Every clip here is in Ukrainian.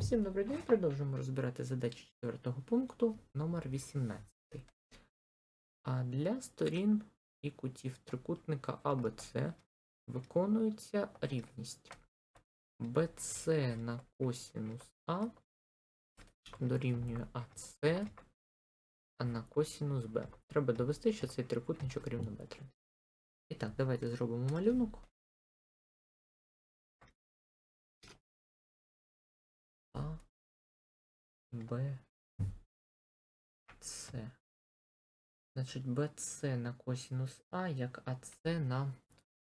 Всім добрий день. Продовжуємо розбирати задачі четвертого пункту номер 18. А для сторін і кутів трикутника ABC виконується рівність BC на косінус А дорівнює АС на косінус Б. Треба довести, що цей трикутничок рівнобедрений. І так, давайте зробимо малюнок. Б, С. Значить, BC на косінус А, як АС на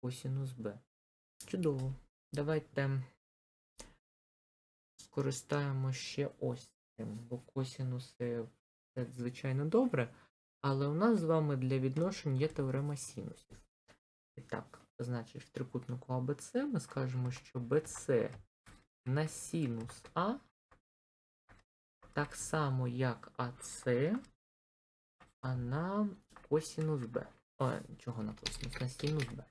косінус Б. Чудово. Давайте скористаємо ще ось цим, бо косінуси це звичайно добре, але у нас з вами для відношень є теорема синусів. І так, значить, в трикутнику АБЦ ми скажемо, що BC на синус А так само, як АС, а на косінус Б. О, чого на косінус? На синус Б.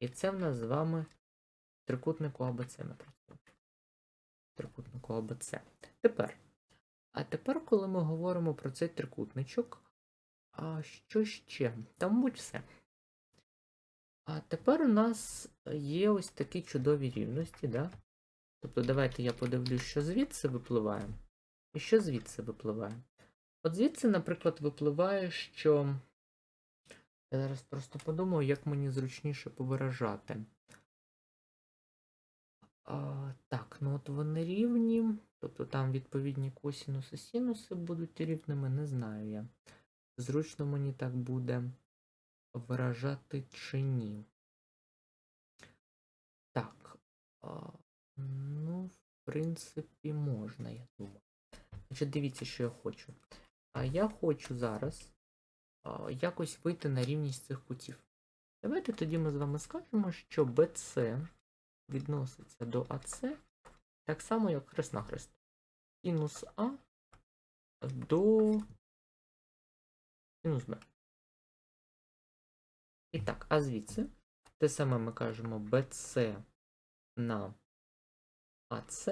І це в нас з вами трикутнику АБЦ ми працюємо. Трикутнику АБЦ. Тепер. А тепер, коли ми говоримо про цей трикутничок, а що ще? Та, мабуть, все. А тепер у нас є ось такі чудові рівності, да? Тобто, давайте я подивлюсь, що звідси випливає. І що звідси випливає? От звідси, наприклад, випливає, що. Я зараз просто подумаю, як мені зручніше повиражати. А, так, ну от вони рівні. Тобто там відповідні косінуси, синуси будуть рівними, не знаю я. Зручно мені так буде виражати чи ні. Так. А, ну, в принципі, можна, я думаю. Значить, дивіться, що я хочу. А я хочу зараз а, якось вийти на рівність цих кутів. Давайте тоді ми з вами скажемо, що BC відноситься до АС так само, як хрест на хрест. Синус А до синус Б. І так, а звідси те саме ми кажемо BC на АС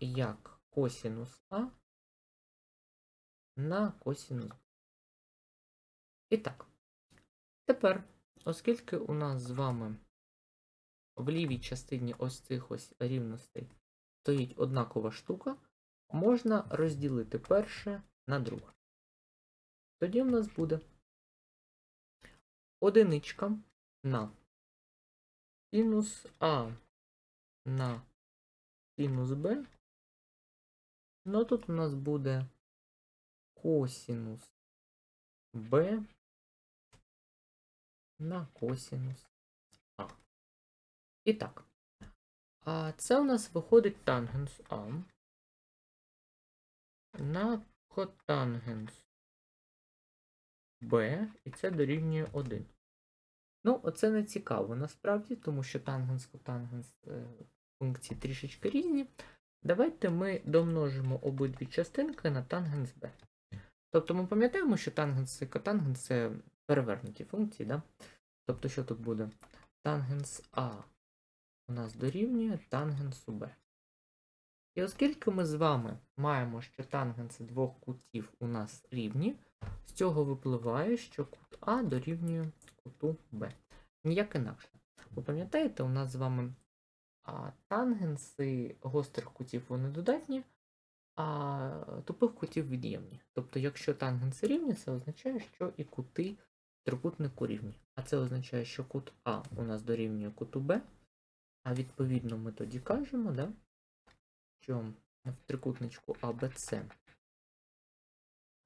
як косінус А на косінус Б. І так, тепер, оскільки у нас з вами в лівій частині ось цих ось рівностей стоїть однакова штука, можна розділити перше на друге. Тоді в нас буде одиничка на синус А на синус Б. Ну тут у нас буде косінус Б на косінус А. І так. А це у нас виходить тангенс А на котангенс Б, і це дорівнює 1. Ну, оце не цікаво насправді, тому що тангенс котангенс е, функції трішечки різні. Давайте ми домножимо обидві частинки на тангенс Б. Тобто ми пам'ятаємо, що тангенс і котангенс це перевернуті функції, да? Тобто, що тут буде? Тангенс А у нас дорівнює тангенсу Б. І оскільки ми з вами маємо, що тангенси двох кутів у нас рівні, з цього випливає, що кут А дорівнює куту Б. Ніяк інакше. Ви пам'ятаєте, у нас з вами а, тангенси гострих кутів вони додатні, а тупих кутів від'ємні. Тобто, якщо тангенси рівні, це означає, що і кути трикутнику рівні. А це означає, що кут А у нас дорівнює куту Б. А відповідно ми тоді кажемо, да, що в трикутничку ABC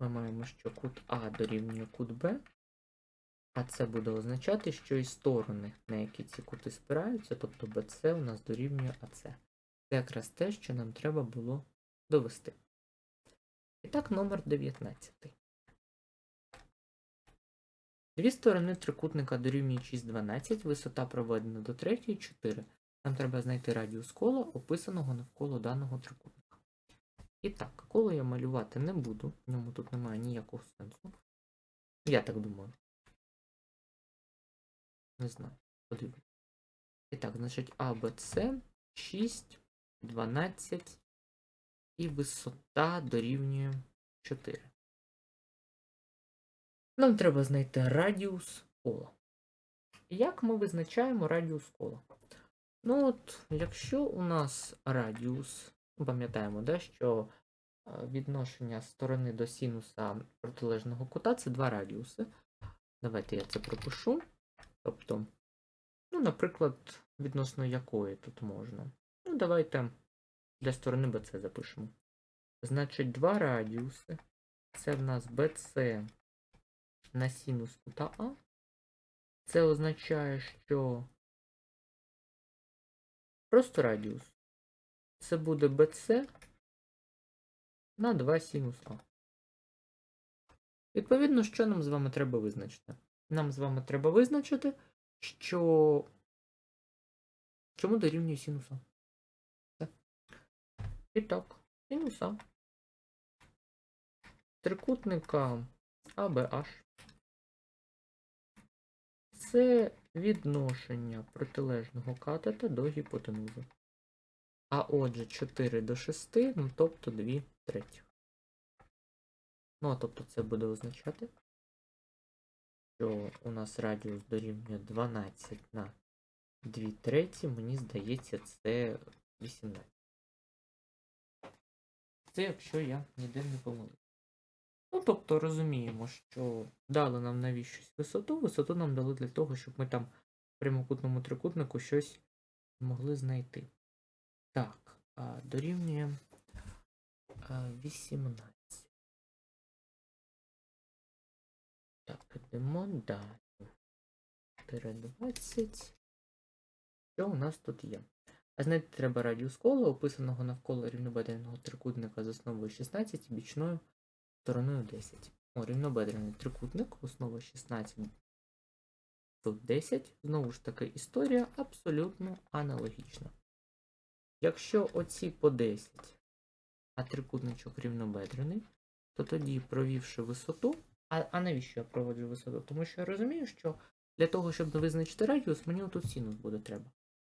ми маємо, що кут А дорівнює кут Б, а це буде означати, що і сторони, на які ці кути спираються, тобто BC у нас дорівнює АЦ. Це якраз те, що нам треба було довести. І так, номер 19. Дві сторони трикутника дорівнює 6, 12, висота проведена до 3 4. Нам треба знайти радіус кола, описаного навколо даного трикутника. І так, коло я малювати не буду, в ньому тут немає ніякого сенсу. Я так думаю. Не знаю. Подивлюсь. І так, значить, А, Б, С, 6, 12 і висота дорівнює 4. Нам треба знайти радіус кола. Як ми визначаємо радіус кола? Ну от, якщо у нас радіус, пам'ятаємо, да, що е, відношення сторони до синуса протилежного кута це два радіуси. Давайте я це пропишу. Тобто, ну, наприклад, відносно якої тут можна. Ну, давайте для сторони BC запишемо. Значить, два радіуси. Це в нас BC на синус кута А. Це означає, що просто радіус. Це буде BC на 2 синус А. Відповідно, що нам з вами треба визначити? Нам з вами треба визначити, що чому дорівнює синуса. І так, синуса. Трикутника ABH. Це відношення протилежного катета до гіпотенузи. А отже, 4 до 6, ну тобто 2 третіх. Ну, а тобто це буде означати, що у нас радіус дорівнює 12 на 2 треті, мені здається, це 18. Це якщо я ніде не помилився. Ну, тобто розуміємо, що дали нам навіщось висоту. Висоту нам дали для того, щоб ми там в прямокутному трикутнику щось могли знайти. Так, дорівнює а, 18. Так, йдемо далі. 420. Що у нас тут є? А знайти треба радіус кола, описаного навколо рівнобедреного трикутника з основою 16 і бічною стороною 10. О, рівнобедрений трикутник, основа 16. Тут 10. Знову ж таки, історія абсолютно аналогічна. Якщо оці по 10, а трикутничок рівнобедрений, то тоді, провівши висоту, а, а навіщо я проводжу висоту? Тому що я розумію, що для того, щоб визначити радіус, мені отут синус буде треба.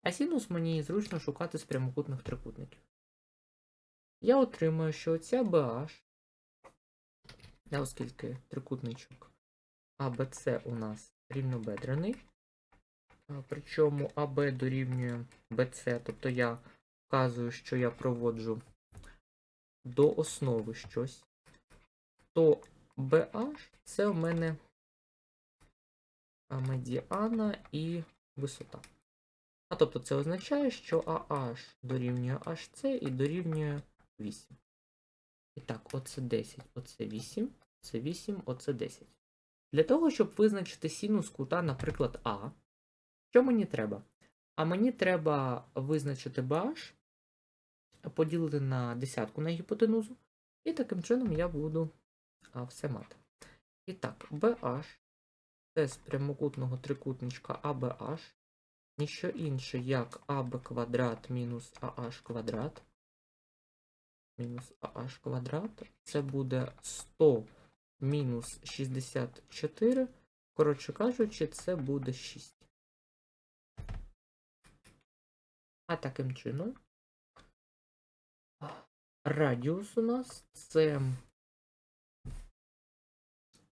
А синус мені зручно шукати з прямокутних трикутників. Я отримую, що оця BH, оскільки трикутничок ABC у нас рівнобедрений, причому AB дорівнює BC, тобто я вказую, що я проводжу до основи щось, то BH це у мене медіана і висота. А тобто це означає, що AH дорівнює HC і дорівнює 8. І так, оце 10, оце 8, це 8, оце 10. Для того, щоб визначити синус кута, наприклад, А, що мені треба? А мені треба визначити BH, поділити на десятку на гіпотенузу, і таким чином я буду а, все мати. І так, BH це з прямокутного трикутничка ABH, ніщо інше, як АБ квадрат мінус АH квадрат. Мінус АH квадрат. Це буде 100 мінус 64. Коротше кажучи, це буде 6. А таким чином, радіус у нас це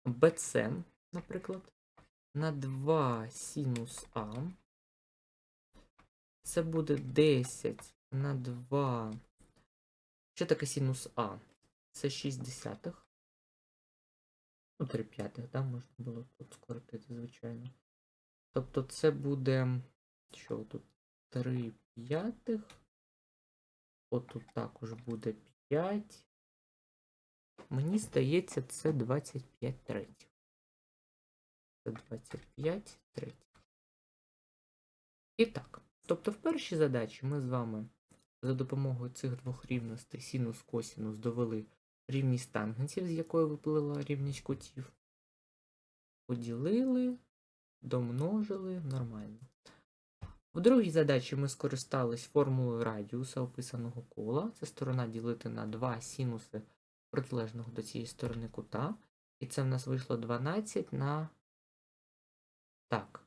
BC, наприклад, на 2 синус А. Це буде 10 на 2. Що таке синус А? Це 6 десятих. Ну, 3 п'ятих, да, можна було тут скоротити, звичайно. Тобто це буде. Що тут? 3 п'ятих. Отут також буде 5. Мені здається, це 25 третіх. Це 25 третіх. І так. Тобто в першій задачі ми з вами за допомогою цих двох рівностей синус косінус довели рівність тангенсів, з якої виплила рівність кутів. Поділили, домножили нормально. В другій задачі ми скористались формулою радіуса описаного кола. Це сторона ділити на 2 синуси протилежного до цієї сторони кута. І це в нас вийшло 12 на. Так.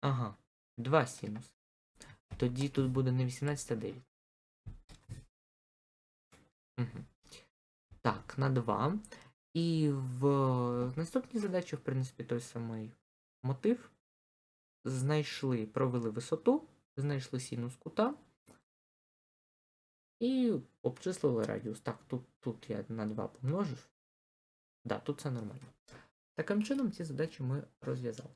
Ага, 2 синус. Тоді тут буде не 18, а 9. Угу. Так, на 2. І в наступній задачі, в принципі, той самий мотив. Знайшли, провели висоту, знайшли синус кута і обчислили радіус. Так, тут, тут я на 2 помножив. Да, тут все нормально. Таким чином ці задачі ми розв'язали.